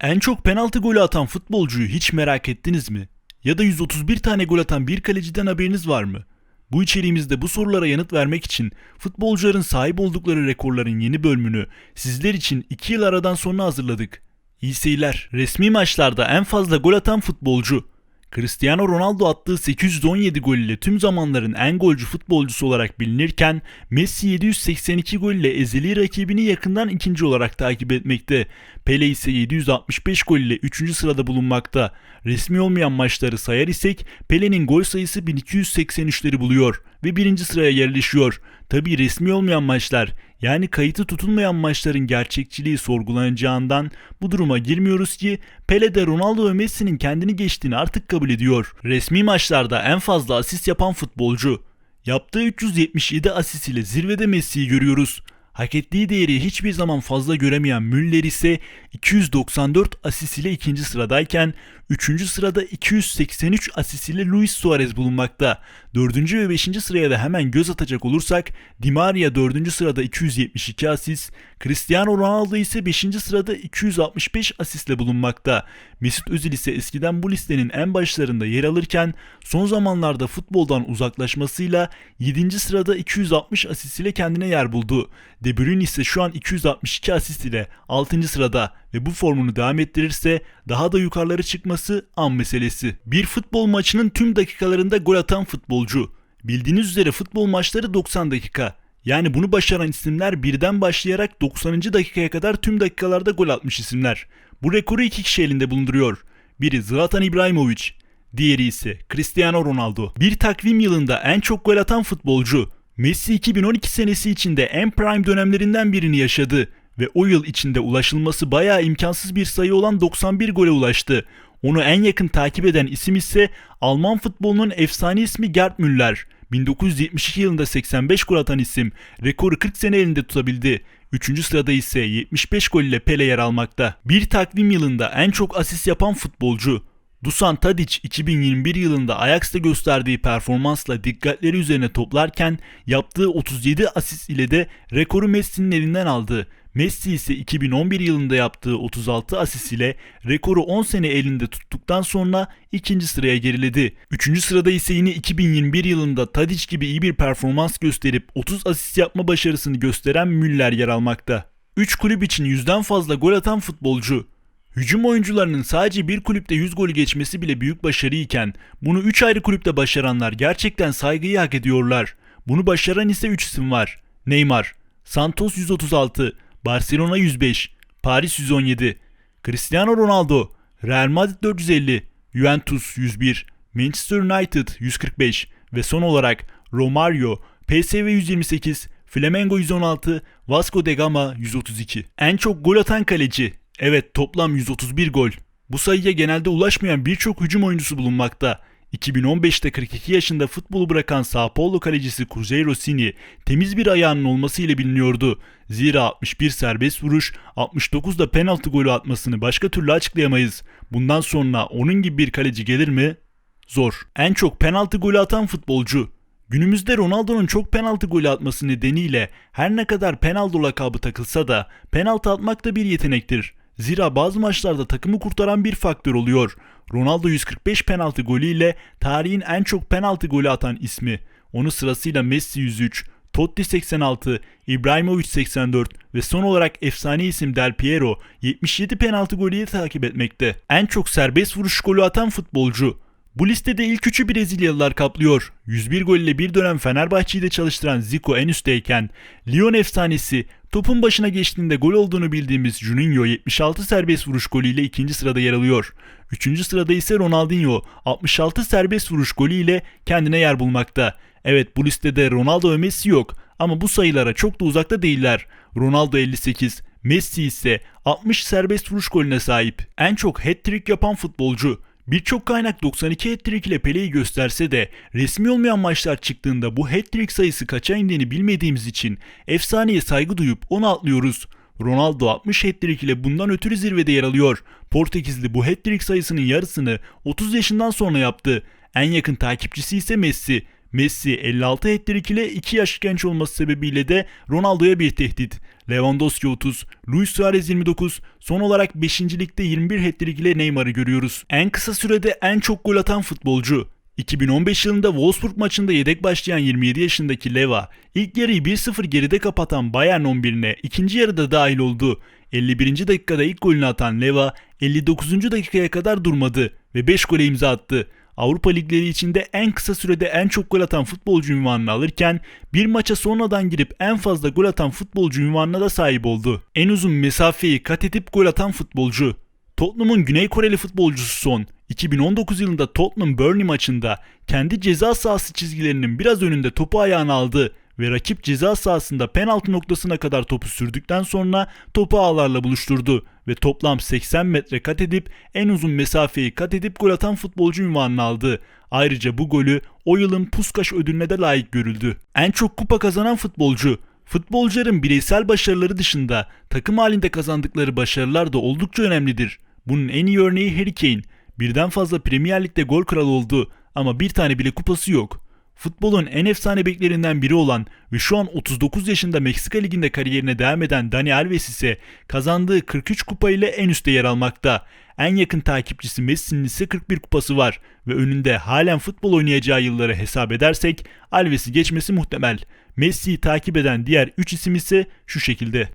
En çok penaltı golü atan futbolcuyu hiç merak ettiniz mi? Ya da 131 tane gol atan bir kaleciden haberiniz var mı? Bu içeriğimizde bu sorulara yanıt vermek için futbolcuların sahip oldukları rekorların yeni bölümünü sizler için 2 yıl aradan sonra hazırladık. İyi seyirler. Resmi maçlarda en fazla gol atan futbolcu. Cristiano Ronaldo attığı 817 gol ile tüm zamanların en golcü futbolcusu olarak bilinirken Messi 782 gol ile ezeli rakibini yakından ikinci olarak takip etmekte. Pele ise 765 gol ile 3. sırada bulunmakta. Resmi olmayan maçları sayar isek Pele'nin gol sayısı 1283'leri buluyor ve birinci sıraya yerleşiyor. Tabi resmi olmayan maçlar yani kayıtı tutulmayan maçların gerçekçiliği sorgulanacağından bu duruma girmiyoruz ki Pele de Ronaldo ve Messi'nin kendini geçtiğini artık kabul ediyor. Resmi maçlarda en fazla asist yapan futbolcu. Yaptığı 377 asist ile zirvede Messi'yi görüyoruz. Hak ettiği değeri hiçbir zaman fazla göremeyen Müller ise 294 asist ile ikinci sıradayken 3. sırada 283 asist ile Luis Suarez bulunmakta. 4. ve 5. sıraya da hemen göz atacak olursak Di Maria 4. sırada 272 asist, Cristiano Ronaldo ise 5. sırada 265 asistle bulunmakta. Mesut Özil ise eskiden bu listenin en başlarında yer alırken son zamanlarda futboldan uzaklaşmasıyla 7. sırada 260 asist ile kendine yer buldu. De Bruyne ise şu an 262 asist ile 6. sırada ve bu formunu devam ettirirse daha da yukarılara çıkması an meselesi. Bir futbol maçının tüm dakikalarında gol atan futbolcu. Bildiğiniz üzere futbol maçları 90 dakika. Yani bunu başaran isimler birden başlayarak 90. dakikaya kadar tüm dakikalarda gol atmış isimler. Bu rekoru iki kişi elinde bulunduruyor. Biri Zlatan İbrahimovic, diğeri ise Cristiano Ronaldo. Bir takvim yılında en çok gol atan futbolcu. Messi 2012 senesi içinde en prime dönemlerinden birini yaşadı ve o yıl içinde ulaşılması bayağı imkansız bir sayı olan 91 gole ulaştı. Onu en yakın takip eden isim ise Alman futbolunun efsane ismi Gerd Müller. 1972 yılında 85 gol atan isim rekoru 40 sene elinde tutabildi. Üçüncü sırada ise 75 gol ile Pele yer almakta. Bir takvim yılında en çok asist yapan futbolcu. Dusan Tadic 2021 yılında Ajax'ta gösterdiği performansla dikkatleri üzerine toplarken yaptığı 37 asist ile de rekoru Messi'nin elinden aldı. Messi ise 2011 yılında yaptığı 36 asist ile rekoru 10 sene elinde tuttuktan sonra ikinci sıraya geriledi. Üçüncü sırada ise yine 2021 yılında Tadic gibi iyi bir performans gösterip 30 asist yapma başarısını gösteren Müller yer almakta. 3 kulüp için yüzden fazla gol atan futbolcu. Hücum oyuncularının sadece bir kulüpte 100 golü geçmesi bile büyük başarı iken bunu 3 ayrı kulüpte başaranlar gerçekten saygıyı hak ediyorlar. Bunu başaran ise 3 isim var. Neymar, Santos 136, Barcelona 105, Paris 117, Cristiano Ronaldo, Real Madrid 450, Juventus 101, Manchester United 145 ve son olarak Romario, PSV 128, Flamengo 116, Vasco da Gama 132. En çok gol atan kaleci. Evet toplam 131 gol. Bu sayıya genelde ulaşmayan birçok hücum oyuncusu bulunmakta. 2015'te 42 yaşında futbolu bırakan Sao Paulo kalecisi Cruzeiro Cini temiz bir ayağının olması ile biliniyordu. Zira 61 serbest vuruş, 69 da penaltı golü atmasını başka türlü açıklayamayız. Bundan sonra onun gibi bir kaleci gelir mi? Zor. En çok penaltı golü atan futbolcu. Günümüzde Ronaldo'nun çok penaltı golü atması nedeniyle her ne kadar penaltı lakabı takılsa da penaltı atmak da bir yetenektir. Zira bazı maçlarda takımı kurtaran bir faktör oluyor. Ronaldo 145 penaltı golüyle tarihin en çok penaltı golü atan ismi. Onu sırasıyla Messi 103, Totti 86, İbrahimovic 84 ve son olarak efsane isim Del Piero 77 penaltı golüyle takip etmekte. En çok serbest vuruş golü atan futbolcu. Bu listede ilk üçü Brezilyalılar kaplıyor. 101 gol ile bir dönem Fenerbahçe'yi de çalıştıran Zico en üstteyken Lyon efsanesi topun başına geçtiğinde gol olduğunu bildiğimiz Juninho 76 serbest vuruş golüyle ikinci sırada yer alıyor. Üçüncü sırada ise Ronaldinho 66 serbest vuruş golüyle kendine yer bulmakta. Evet bu listede Ronaldo ve Messi yok ama bu sayılara çok da uzakta değiller. Ronaldo 58, Messi ise 60 serbest vuruş golüne sahip. En çok hat-trick yapan futbolcu. Birçok kaynak 92 hat-trick ile Pele'yi gösterse de resmi olmayan maçlar çıktığında bu hat-trick sayısı kaça indiğini bilmediğimiz için efsaneye saygı duyup onu atlıyoruz. Ronaldo 60 hat-trick ile bundan ötürü zirvede yer alıyor. Portekizli bu hat-trick sayısının yarısını 30 yaşından sonra yaptı. En yakın takipçisi ise Messi. Messi 56 hat-trick ile 2 yaş genç olması sebebiyle de Ronaldo'ya bir tehdit. Lewandowski 30, Luis Suarez 29, son olarak 5. ligde 21 hat-trick ile Neymar'ı görüyoruz. En kısa sürede en çok gol atan futbolcu. 2015 yılında Wolfsburg maçında yedek başlayan 27 yaşındaki Leva, ilk yarıyı 1-0 geride kapatan Bayern 11'ine ikinci yarıda dahil oldu. 51. dakikada ilk golünü atan Leva, 59. dakikaya kadar durmadı ve 5 gole imza attı. Avrupa ligleri içinde en kısa sürede en çok gol atan futbolcu ünvanını alırken bir maça sonradan girip en fazla gol atan futbolcu ünvanına da sahip oldu. En uzun mesafeyi kat edip gol atan futbolcu. Tottenham'ın Güney Koreli futbolcusu Son, 2019 yılında Tottenham Burnley maçında kendi ceza sahası çizgilerinin biraz önünde topu ayağına aldı ve rakip ceza sahasında penaltı noktasına kadar topu sürdükten sonra topu ağlarla buluşturdu ve toplam 80 metre kat edip en uzun mesafeyi kat edip gol atan futbolcu ünvanını aldı. Ayrıca bu golü o yılın Puskaş ödülüne de layık görüldü. En çok kupa kazanan futbolcu Futbolcuların bireysel başarıları dışında takım halinde kazandıkları başarılar da oldukça önemlidir. Bunun en iyi örneği Harry Kane. Birden fazla Premier Lig'de gol kralı oldu ama bir tane bile kupası yok. Futbolun en efsane beklerinden biri olan ve şu an 39 yaşında Meksika Ligi'nde kariyerine devam eden Dani Alves ise kazandığı 43 kupa ile en üstte yer almakta. En yakın takipçisi Messi'nin ise 41 kupası var ve önünde halen futbol oynayacağı yılları hesap edersek Alves'i geçmesi muhtemel. Messi'yi takip eden diğer 3 isim ise şu şekilde.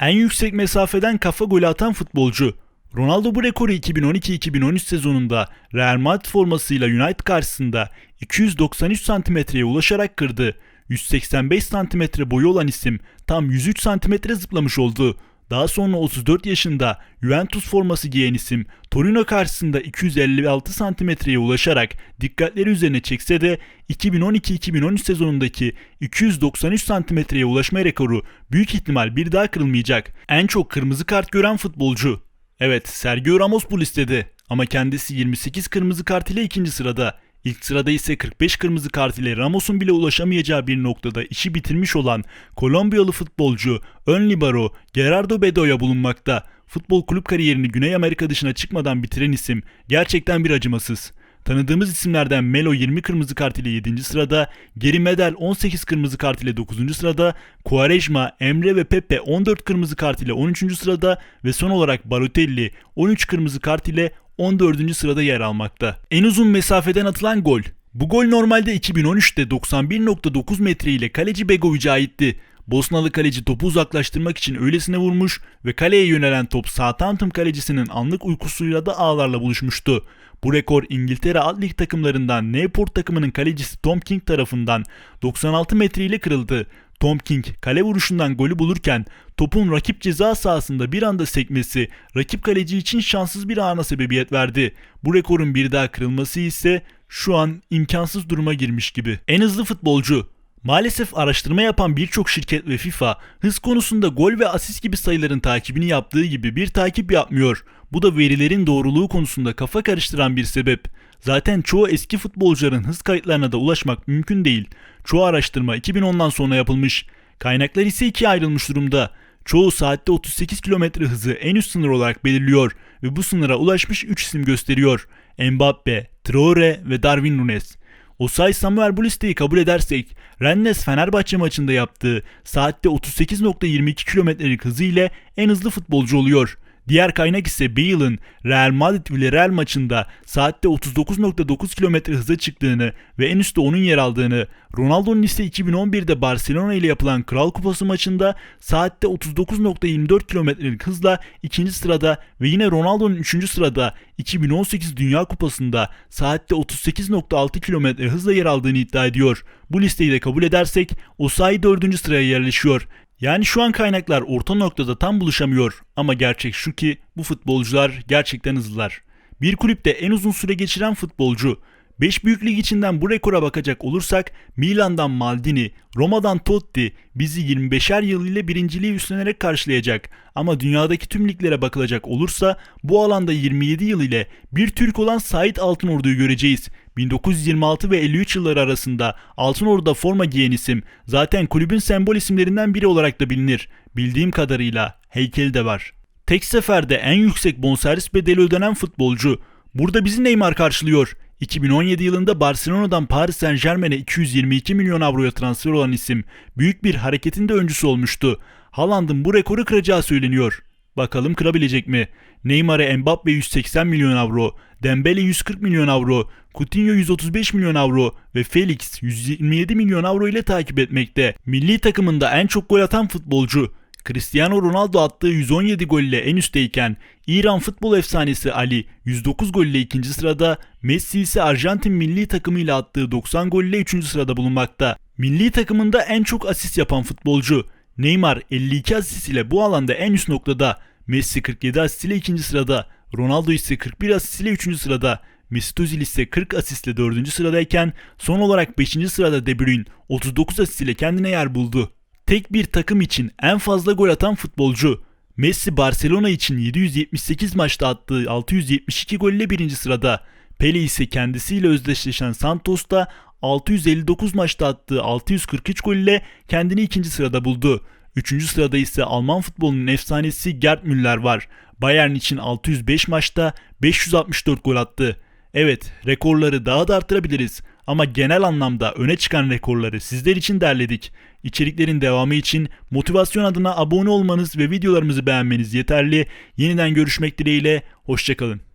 En yüksek mesafeden kafa golü atan futbolcu. Ronaldo bu rekoru 2012-2013 sezonunda Real Madrid formasıyla United karşısında 293 santimetreye ulaşarak kırdı. 185 santimetre boyu olan isim tam 103 santimetre zıplamış oldu. Daha sonra 34 yaşında Juventus forması giyen isim Torino karşısında 256 santimetreye ulaşarak dikkatleri üzerine çekse de 2012-2013 sezonundaki 293 santimetreye ulaşma rekoru büyük ihtimal bir daha kırılmayacak. En çok kırmızı kart gören futbolcu. Evet Sergio Ramos bu listede ama kendisi 28 kırmızı kart ile ikinci sırada. İlk sırada ise 45 kırmızı kart ile Ramos'un bile ulaşamayacağı bir noktada işi bitirmiş olan Kolombiyalı futbolcu ön libero Gerardo Bedoya bulunmakta. Futbol kulüp kariyerini Güney Amerika dışına çıkmadan bitiren isim gerçekten bir acımasız. Tanıdığımız isimlerden Melo 20 kırmızı kart ile 7. sırada, Geri Medel 18 kırmızı kart ile 9. sırada, Quaresma, Emre ve Pepe 14 kırmızı kart ile 13. sırada ve son olarak Balotelli 13 kırmızı kart ile 14. sırada yer almakta. En uzun mesafeden atılan gol. Bu gol normalde 2013'te 91.9 metre ile kaleci Begovic'e aitti. Bosnalı kaleci topu uzaklaştırmak için öylesine vurmuş ve kaleye yönelen top Southampton kalecisinin anlık uykusuyla da ağlarla buluşmuştu. Bu rekor İngiltere alt lig takımlarından Newport takımının kalecisi Tom King tarafından 96 metre ile kırıldı. Tom King kale vuruşundan golü bulurken topun rakip ceza sahasında bir anda sekmesi rakip kaleci için şanssız bir ana sebebiyet verdi. Bu rekorun bir daha kırılması ise şu an imkansız duruma girmiş gibi. En hızlı futbolcu Maalesef araştırma yapan birçok şirket ve FIFA hız konusunda gol ve asist gibi sayıların takibini yaptığı gibi bir takip yapmıyor. Bu da verilerin doğruluğu konusunda kafa karıştıran bir sebep. Zaten çoğu eski futbolcuların hız kayıtlarına da ulaşmak mümkün değil. Çoğu araştırma 2010'dan sonra yapılmış. Kaynaklar ise ikiye ayrılmış durumda. Çoğu saatte 38 km hızı en üst sınır olarak belirliyor ve bu sınıra ulaşmış 3 isim gösteriyor. Mbappe, Traore ve Darwin Nunes. Osay Samuel bu listeyi kabul edersek Rennes Fenerbahçe maçında yaptığı saatte 38.22 kilometrelik hızı ile en hızlı futbolcu oluyor. Diğer kaynak ise Bale'ın Real Madrid Villarreal maçında saatte 39.9 km hıza çıktığını ve en üstte onun yer aldığını, Ronaldo'nun ise 2011'de Barcelona ile yapılan Kral Kupası maçında saatte 39.24 kilometrelik hızla ikinci sırada ve yine Ronaldo'nun üçüncü sırada 2018 Dünya Kupası'nda saatte 38.6 kilometre hızla yer aldığını iddia ediyor. Bu listeyi de kabul edersek Osayi dördüncü sıraya yerleşiyor. Yani şu an kaynaklar orta noktada tam buluşamıyor ama gerçek şu ki bu futbolcular gerçekten hızlılar. Bir kulüpte en uzun süre geçiren futbolcu 5 büyük lig içinden bu rekora bakacak olursak Milan'dan Maldini, Roma'dan Totti bizi 25'er yıl ile birinciliği üstlenerek karşılayacak. Ama dünyadaki tüm liglere bakılacak olursa bu alanda 27 yıl ile bir Türk olan Sait Altınordu'yu göreceğiz. 1926 ve 53 yılları arasında Altınordu'da forma giyen isim zaten kulübün sembol isimlerinden biri olarak da bilinir. Bildiğim kadarıyla heykeli de var. Tek seferde en yüksek bonservis bedeli ödenen futbolcu. Burada bizi Neymar karşılıyor. 2017 yılında Barcelona'dan Paris Saint Germain'e 222 milyon avroya transfer olan isim büyük bir hareketin de öncüsü olmuştu. Haaland'ın bu rekoru kıracağı söyleniyor. Bakalım kırabilecek mi? Neymar'e Mbappe 180 milyon avro, Dembele 140 milyon avro, Coutinho 135 milyon avro ve Felix 127 milyon avro ile takip etmekte. Milli takımında en çok gol atan futbolcu. Cristiano Ronaldo attığı 117 gol ile en üstteyken İran futbol efsanesi Ali 109 gol ile ikinci sırada, Messi ise Arjantin milli takımıyla attığı 90 gol ile üçüncü sırada bulunmakta. Milli takımında en çok asist yapan futbolcu. Neymar 52 asist ile bu alanda en üst noktada. Messi 47 asist ile ikinci sırada. Ronaldo ise 41 asist ile üçüncü sırada. Mesut Özil ise 40 asistle dördüncü sıradayken son olarak 5. sırada De Bruyne 39 asist ile kendine yer buldu. Tek bir takım için en fazla gol atan futbolcu. Messi Barcelona için 778 maçta attığı 672 gol ile birinci sırada. Pele ise kendisiyle özdeşleşen Santos'ta 659 maçta attığı 643 gol ile kendini ikinci sırada buldu. Üçüncü sırada ise Alman futbolunun efsanesi Gerd Müller var. Bayern için 605 maçta 564 gol attı. Evet, rekorları daha da artırabiliriz ama genel anlamda öne çıkan rekorları sizler için derledik. İçeriklerin devamı için motivasyon adına abone olmanız ve videolarımızı beğenmeniz yeterli. Yeniden görüşmek dileğiyle, hoşçakalın.